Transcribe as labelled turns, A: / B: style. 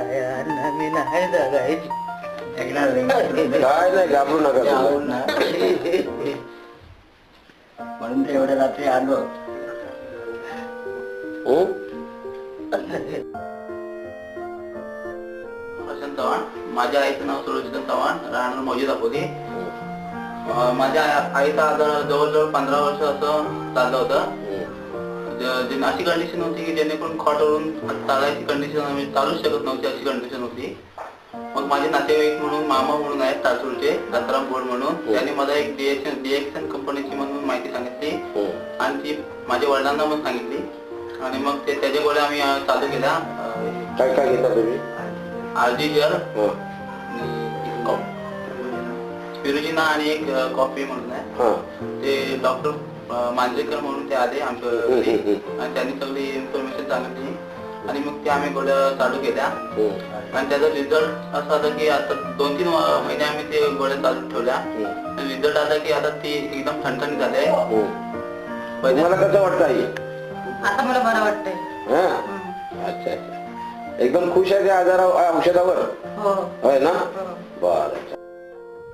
A: मी नाही जगायची
B: काय नाही घाबरू नका तुम्ही.
A: म्हणून ते एवढ्या रात्री आलो
B: हं?
C: प्रशांत चव्हाण माझ्या आईचं नाव सुलोचना चव्हाण राहणार मौजी दापोली माझ्या आईचा आजार जवळजवळ पंधरा वर्ष असं चाललं होतं अशी कंडिशन होती की जेणेकरून खॉटवरून चालायची कंडिशन आम्ही चालूच शकत नव्हती अशी कंडिशन होती. मग माझे नातेवाईक म्हणून मामा म्हणून आहेत तारसूरचे दत्ताराम बोर्ड म्हणून. त्यांनी मला एक डीएक्शन डीएक्शन कंपनीची म्हणून माहिती सांगितली.
B: हं.
C: आणि ती माझ्या वडिलांना पण सांगितली. आणि मग ते त्याच्या गोळ्या आम्ही चालू केल्या. अं,
B: काय काय घेता तुम्ही?
C: आरजी जर
B: हं.
C: आणि एक कॉफी म्हणून आहे.
B: हं.
C: ते डॉक्टर मांजरेकर म्हणून ते आले
B: हम्म.
C: आणि त्यांनी सगळी इन्फॉर्मेशन सांगितली आणि मग ते आम्ही गोळ्या चालू केल्या. आणि त्याचा रिझल्ट असा होता की आता दोन तीन महिने आम्ही ते गोळ्या चालू ठेवल्या. रिझल्ट आला की आता ती एकदम ठणठणीत झाले
B: हं.
C: पहिले
B: तुम्हाला कसं वाटतं आई
D: आता मला बरं वाटतंय
B: हं? अच्छा अच्छा एकदम खुश आहे त्या आजारा औषधावर
D: हो
B: होय ना
D: हो.